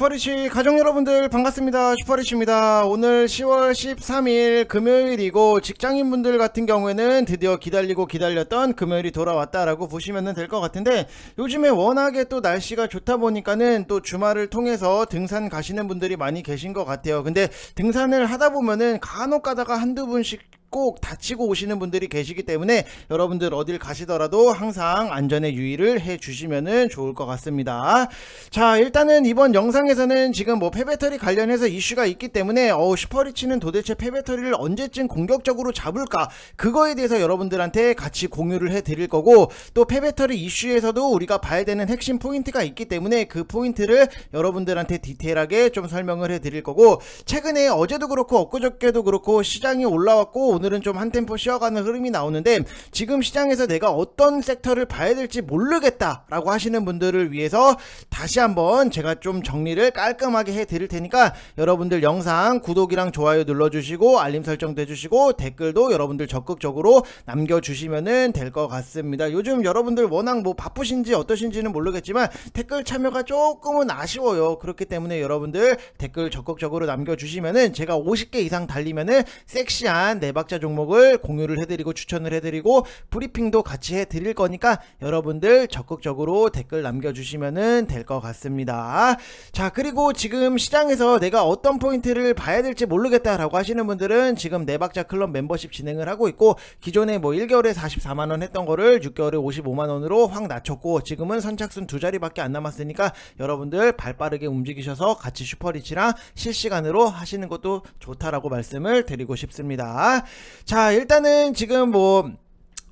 슈퍼리치 가족 여러분들 반갑습니다. 슈퍼리치입니다. 오늘 10월 13일 금요일이고 직장인분들 같은 경우에는 드디어 기다리고 기다렸던 금요일이 돌아왔다라고 보시면 될 것 같은데 요즘에 워낙에 또 날씨가 좋다 보니까는 또 주말을 통해서 등산 가시는 분들이 많이 계신 것 같아요. 근데 등산을 하다 보면은 간혹 가다가 한두 분씩 꼭 다치고 오시는 분들이 계시기 때문에 여러분들 어딜 가시더라도 항상 안전에 유의를 해 주시면은 좋을 것 같습니다. 자, 일단은 이번 영상에서는 지금 뭐 폐배터리 관련해서 이슈가 있기 때문에 어 슈퍼리치는 도대체 폐배터리를 언제쯤 공격적으로 잡을까? 그거에 대해서 여러분들한테 같이 공유를 해 드릴 거고 또 폐배터리 이슈에서도 우리가 봐야 되는 핵심 포인트가 있기 때문에 그 포인트를 여러분들한테 디테일하게 좀 설명을 해 드릴 거고 최근에 어제도 그렇고 엊그저께도 그렇고 시장이 올라왔고 오늘은 좀 한 템포 쉬어가는 흐름이 나오는데 지금 시장에서 내가 어떤 섹터를 봐야 될지 모르겠다라고 하시는 분들을 위해서 다시 한번 제가 좀 정리를 깔끔하게 해 드릴 테니까 여러분들 영상 구독이랑 좋아요 눌러주시고 알림 설정도 해주시고 댓글도 여러분들 적극적으로 남겨주시면은 될 것 같습니다. 요즘 여러분들 워낙 뭐 바쁘신지 어떠신지는 모르겠지만 댓글 참여가 조금은 아쉬워요. 그렇기 때문에 여러분들 댓글 적극적으로 남겨주시면은 제가 50개 이상 달리면은 섹시한 네박 자 종목을 공유를 해드리고 추천을 해드리고 브리핑도 같이 해드릴 거니까 여러분들 적극적으로 댓글 남겨주시면은 될것 같습니다. 자 그리고 지금 시장에서 내가 어떤 포인트를 봐야 될지 모르겠다라고 하시는 분들은 지금 네 박자 클럽 멤버십 진행을 하고 있고 기존에 뭐 1개월에 44만 원 했던 거를 6개월에 55만 원으로 확 낮췄고 지금은 선착순 두 자리밖에 안 남았으니까 여러분들 발 빠르게 움직이셔서 같이 슈퍼리치랑 실시간으로 하시는 것도 좋다라고 말씀을 드리고 싶습니다. 자, 일단은 지금 뭐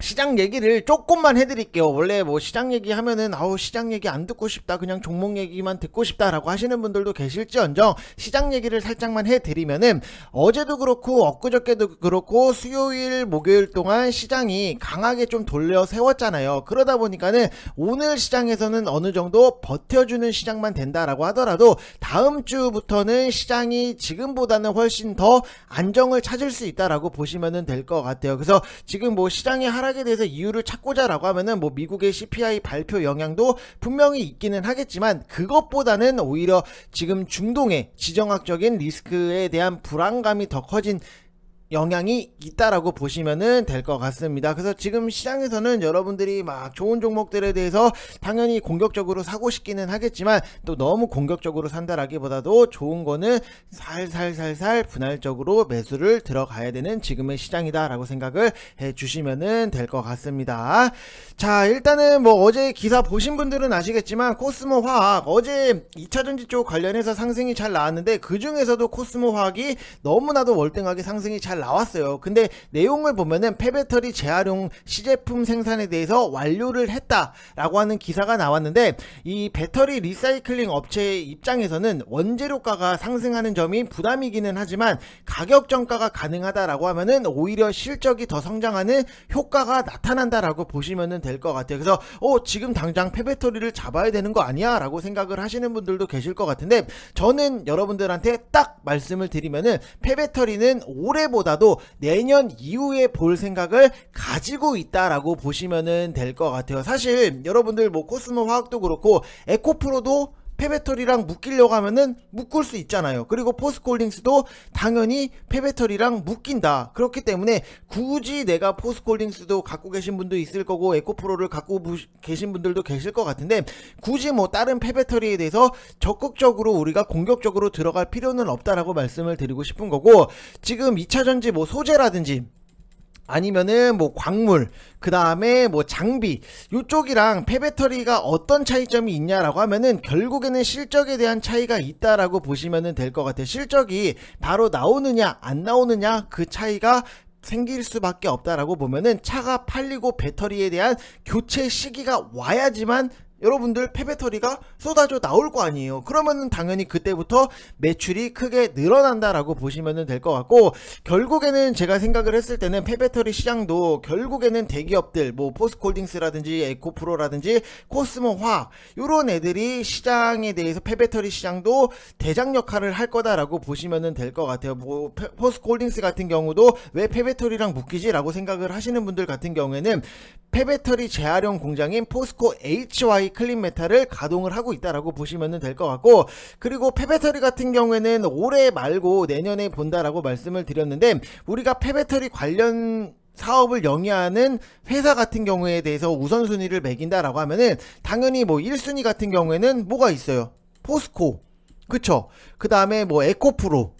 시장 얘기를 조금만 해드릴게요. 원래 뭐 시장 얘기 하면은 아우 시장 얘기 안 듣고 싶다. 그냥 종목 얘기만 듣고 싶다라고 하시는 분들도 계실지언정 시장 얘기를 살짝만 해드리면은 어제도 그렇고 엊그저께도 그렇고 수요일 목요일 동안 시장이 강하게 좀 돌려 세웠잖아요. 그러다 보니까는 오늘 시장에서는 어느 정도 버텨주는 시장만 된다라고 하더라도 다음 주부터는 시장이 지금보다는 훨씬 더 안정을 찾을 수 있다라고 보시면은 될 것 같아요. 그래서 지금 뭐 시장이 하락 에 대해서 이유를 찾고자라고 하면은 뭐 미국의 CPI 발표 영향도 분명히 있기는 하겠지만 그것보다는 오히려 지금 중동의 지정학적인 리스크에 대한 불안감이 더 커진 영향이 있다라고 보시면은 될 것 같습니다. 그래서 지금 시장에서는 여러분들이 막 좋은 종목들에 대해서 당연히 공격적으로 사고 싶기는 하겠지만 또 너무 공격적으로 산다라기보다도 좋은 거는 살살살살 분할적으로 매수를 들어가야 되는 지금의 시장이다라고 생각을 해 주시면은 될 것 같습니다. 자, 일단은 뭐 어제 기사 보신 분들은 아시겠지만 코스모 화학 어제 2차 전지 쪽 관련해서 상승이 잘 나왔는데 그 중에서도 코스모 화학이 너무나도 월등하게 상승이 잘 나왔어요. 근데 내용을 보면은 폐배터리 재활용 시제품 생산에 대해서 완료를 했다라고 하는 기사가 나왔는데 이 배터리 리사이클링 업체 입장에서는 원재료가가 상승하는 점이 부담이기는 하지만 가격 정가가 가능하다라고 하면은 오히려 실적이 더 성장하는 효과가 나타난다라고 보시면은 될 것 같아요. 그래서 어 지금 당장 폐배터리를 잡아야 되는 거 아니야라고 생각을 하시는 분들도 계실 것 같은데 저는 여러분들한테 딱 말씀을 드리면은 폐배터리는 올해보다 도 내년 이후에 볼 생각을 가지고 있다라고 보시면은 될 것 같아요. 사실 여러분들 뭐 코스모 화학도 그렇고 에코프로도 폐배터리랑 묶이려고 하면은 묶을 수 있잖아요. 그리고 포스콜딩스도 당연히 폐배터리랑 묶인다. 그렇기 때문에 굳이 내가 포스콜딩스도 갖고 계신 분도 있을 거고 에코프로를 갖고 부- 계신 분들도 계실 것 같은데 굳이 뭐 다른 폐배터리에 대해서 적극적으로 우리가 공격적으로 들어갈 필요는 없다라고 말씀을 드리고 싶은 거고 지금 2차 전지 뭐 소재라든지 아니면은 뭐 광물 그 다음에 뭐 장비 요쪽이랑 폐배터리가 어떤 차이점이 있냐라고 하면은 결국에는 실적에 대한 차이가 있다라고 보시면은 될것 같아요. 실적이 바로 나오느냐 안 나오느냐 그 차이가 생길 수밖에 없다라고 보면은 차가 팔리고 배터리에 대한 교체 시기가 와야지만 여러분들 폐배터리가 쏟아져 나올 거 아니에요. 그러면은 당연히 그때부터 매출이 크게 늘어난다라고 보시면 될 것 같고 결국에는 제가 생각을 했을 때는 폐배터리 시장도 결국에는 대기업들 뭐 포스콜딩스라든지 에코프로라든지 코스모 화학 이런 애들이 시장에 대해서 폐배터리 시장도 대장 역할을 할 거다라고 보시면 될 것 같아요. 뭐 페- 포스콜딩스 같은 경우도 왜 폐배터리랑 묶이지라고 생각을 하시는 분들 같은 경우에는 폐배터리 재활용 공장인 포스코 HY 클린 메탈을 가동을 하고 있다라고 보시면 될 것 같고 그리고 폐배터리 같은 경우에는 올해 말고 내년에 본다라고 말씀을 드렸는데 우리가 폐배터리 관련 사업을 영위하는 회사 같은 경우에 대해서 우선순위를 매긴다라고 하면은 당연히 뭐 1순위 같은 경우에는 뭐가 있어요? 포스코. 그쵸? 그 다음에 뭐 에코프로.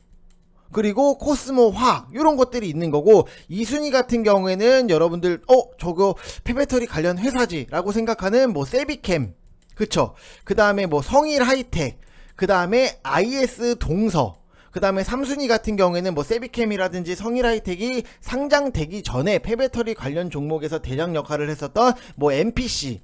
그리고 코스모 화학 이런 것들이 있는 거고 2순위 같은 경우에는 여러분들 어 저거 폐배터리 관련 회사지라고 생각하는 뭐 세비캠 그쵸? 그 다음에 뭐 성일 하이텍 그 다음에 IS 동서 그 다음에 3순위 같은 경우에는 뭐 세비캠이라든지 성일 하이텍이 상장되기 전에 폐배터리 관련 종목에서 대장 역할을 했었던 뭐 MPC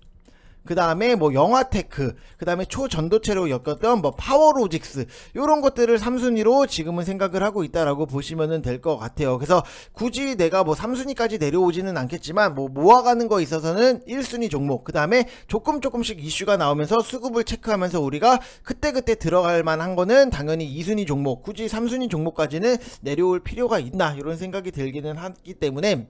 그 다음에 뭐 영화테크, 그 다음에 초전도체로 엮였던 뭐 파워로직스, 요런 것들을 3순위로 지금은 생각을 하고 있다라고 보시면 될것 같아요. 그래서 굳이 내가 뭐 3순위까지 내려오지는 않겠지만 뭐 모아가는 거 있어서는 1순위 종목, 그 다음에 조금 조금씩 이슈가 나오면서 수급을 체크하면서 우리가 그때그때 들어갈 만한 거는 당연히 2순위 종목, 굳이 3순위 종목까지는 내려올 필요가 있나, 이런 생각이 들기는 하기 때문에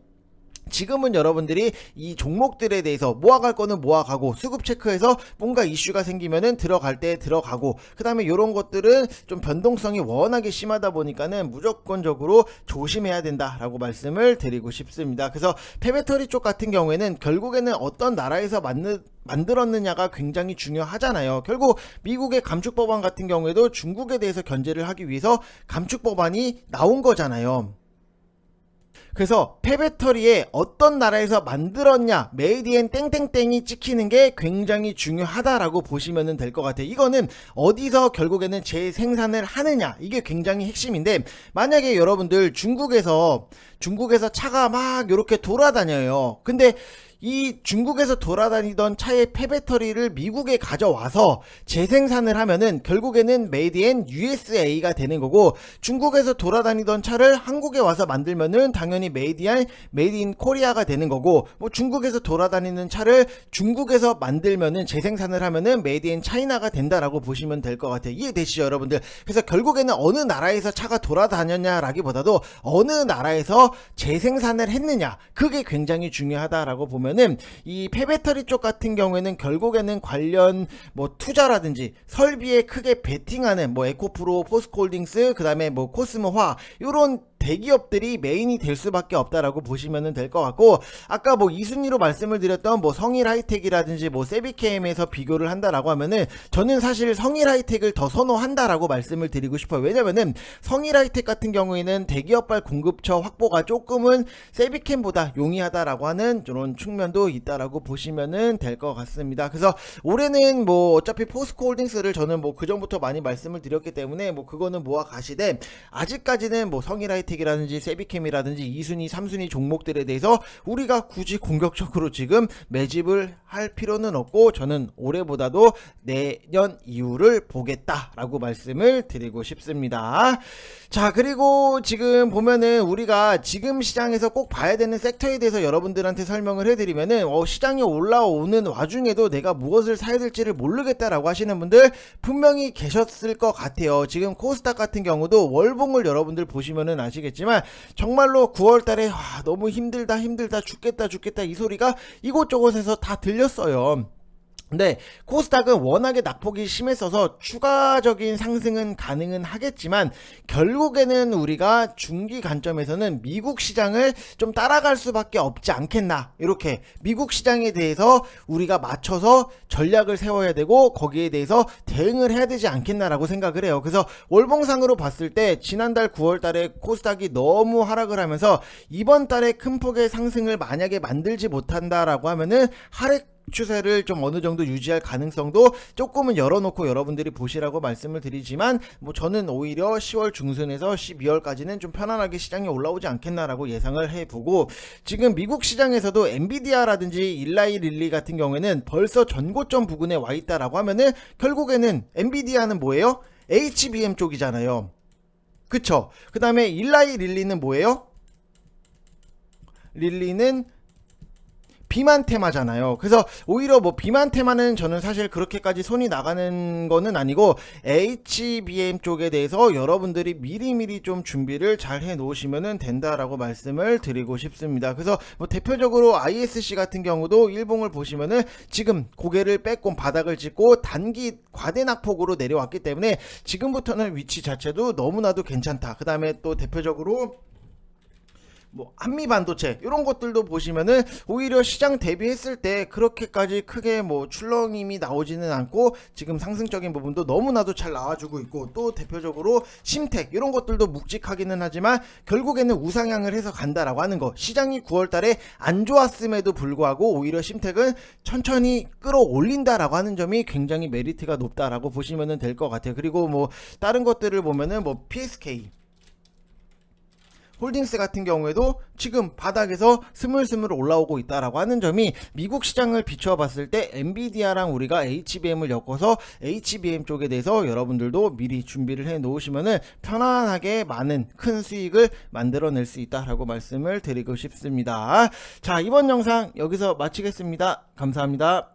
지금은 여러분들이 이 종목들에 대해서 모아갈 거는 모아가고 수급 체크해서 뭔가 이슈가 생기면은 들어갈 때 들어가고 그 다음에 이런 것들은 좀 변동성이 워낙에 심하다 보니까는 무조건적으로 조심해야 된다라고 말씀을 드리고 싶습니다. 그래서 폐배터리 쪽 같은 경우에는 결국에는 어떤 나라에서 만든 만들었느냐가 굉장히 중요하잖아요. 결국 미국의 감축 법안 같은 경우에도 중국에 대해서 견제를 하기 위해서 감축 법안이 나온 거잖아요. 그래서 폐배터리에 어떤 나라에서 만들었냐 메이드엔 땡땡땡이 찍히는 게 굉장히 중요하다라고 보시면 될 것 같아요. 이거는 어디서 결국에는 재생산을 하느냐 이게 굉장히 핵심인데 만약에 여러분들 중국에서 중국에서 차가 막 이렇게 돌아다녀요. 근데 이 중국에서 돌아다니던 차의 폐배터리를 미국에 가져와서 재생산을 하면은 결국에는 메이드 인 USA가 되는 거고 중국에서 돌아다니던 차를 한국에 와서 만들면은 당연히 메이드 인 메이드 인 코리아가 되는 거고 뭐 중국에서 돌아다니는 차를 중국에서 만들면은 재생산을 하면은 메이드 인 차이나가 된다라고 보시면 될 것 같아요. 이해되시죠, 여러분들? 그래서 결국에는 어느 나라에서 차가 돌아다녔냐라기보다도 어느 나라에서 재생산을 했느냐 그게 굉장히 중요하다라고 보면 은 이 폐배터리 쪽 같은 경우에는 결국에는 관련 뭐 투자라든지 설비에 크게 베팅하는 뭐 에코프로, 포스코홀딩스, 그다음에 뭐 코스모화 요런 대기업들이 메인이 될 수밖에 없다라고 보시면 될 것 같고 아까 뭐 2순위로 말씀을 드렸던 뭐 성일 하이텍이라든지 뭐 세비케임에서 비교를 한다라고 하면은 저는 사실 성일 하이텍을 더 선호한다라고 말씀을 드리고 싶어요. 왜냐면은 성일 하이텍 같은 경우에는 대기업발 공급처 확보가 조금은 세비캠보다 용이하다라고 하는 이런 측면도 있다라고 보시면 될것 같습니다. 그래서 올해는 뭐 어차피 포스코 홀딩스를 저는 뭐 그전부터 많이 말씀을 드렸기 때문에 뭐 그거는 모아 가시되 아직까지는 뭐 성일 하이텍 이라든지 세비캠이라든지 2순위, 3순위 종목들에 대해서 우리가 굳이 공격적으로 지금 매집을 할 필요는 없고 저는 올해보다도 내년 이후를 보겠다라고 말씀을 드리고 싶습니다. 자, 그리고 지금 보면은 우리가 지금 시장에서 꼭 봐야 되는 섹터에 대해서 여러분들한테 설명을 해드리면은 어, 시장이 올라오는 와중에도 내가 무엇을 사야 될지를 모르겠다라고 하시는 분들 분명히 계셨을 것 같아요. 지금 코스닥 같은 경우도 월봉을 여러분들 보시면은 아시 겠지만 정말로 9월 달에 와, 너무 힘들다 힘들다 죽겠다 죽겠다 이 소리가 이곳저곳에서 다 들렸어요. 근데 코스닥은 워낙에 낙폭이 심했어서 추가적인 상승은 가능은 하겠지만 결국에는 우리가 중기 관점에서는 미국 시장을 좀 따라갈 수밖에 없지 않겠나 이렇게 미국 시장에 대해서 우리가 맞춰서 전략을 세워야 되고 거기에 대해서 대응을 해야 되지 않겠나라고 생각을 해요. 그래서 월봉상으로 봤을 때 지난달 9월 달에 코스닥이 너무 하락을 하면서 이번 달에 큰 폭의 상승을 만약에 만들지 못한다라고 하면은 하락 추세를 좀 어느 정도 유지할 가능성도 조금은 열어놓고 여러분들이 보시라고 말씀을 드리지만 뭐 저는 오히려 10월 중순에서 12월까지는 좀 편안하게 시장이 올라오지 않겠나라고 예상을 해보고 지금 미국 시장에서도 엔비디아라든지 일라이 릴리 같은 경우에는 벌써 전고점 부근에 와 있다라고 하면은 결국에는 엔비디아는 뭐예요? HBM 쪽이잖아요. 그쵸? 그 다음에 일라이 릴리는 뭐예요? 릴리는 비만 테마잖아요. 그래서 오히려 뭐 비만 테마는 저는 사실 그렇게까지 손이 나가는 거는 아니고 HBM 쪽에 대해서 여러분들이 미리미리 좀 준비를 잘 해 놓으시면 된다라고 말씀을 드리고 싶습니다. 그래서 뭐 대표적으로 ISC 같은 경우도 일봉을 보시면은 지금 고개를 빼꼼 바닥을 찍고 단기 과대 낙폭으로 내려왔기 때문에 지금부터는 위치 자체도 너무나도 괜찮다. 그 다음에 또 대표적으로 뭐 한미 반도체 이런 것들도 보시면은 오히려 시장 대비했을 때 그렇게까지 크게 뭐 출렁임이 나오지는 않고 지금 상승적인 부분도 너무나도 잘 나와주고 있고 또 대표적으로 심텍 이런 것들도 묵직하기는 하지만 결국에는 우상향을 해서 간다라고 하는 거. 시장이 9월 달에 안 좋았음에도 불구하고 오히려 심텍은 천천히 끌어올린다라고 하는 점이 굉장히 메리트가 높다라고 보시면 될 것 같아요. 그리고 뭐 다른 것들을 보면은 뭐 PSK 홀딩스 같은 경우에도 지금 바닥에서 스물스물 올라오고 있다라고 하는 점이 미국 시장을 비추어 봤을 때 엔비디아랑 우리가 HBM을 엮어서 HBM 쪽에 대해서 여러분들도 미리 준비를 해 놓으시면은 편안하게 많은 큰 수익을 만들어낼 수 있다라고 말씀을 드리고 싶습니다. 자, 이번 영상 여기서 마치겠습니다. 감사합니다.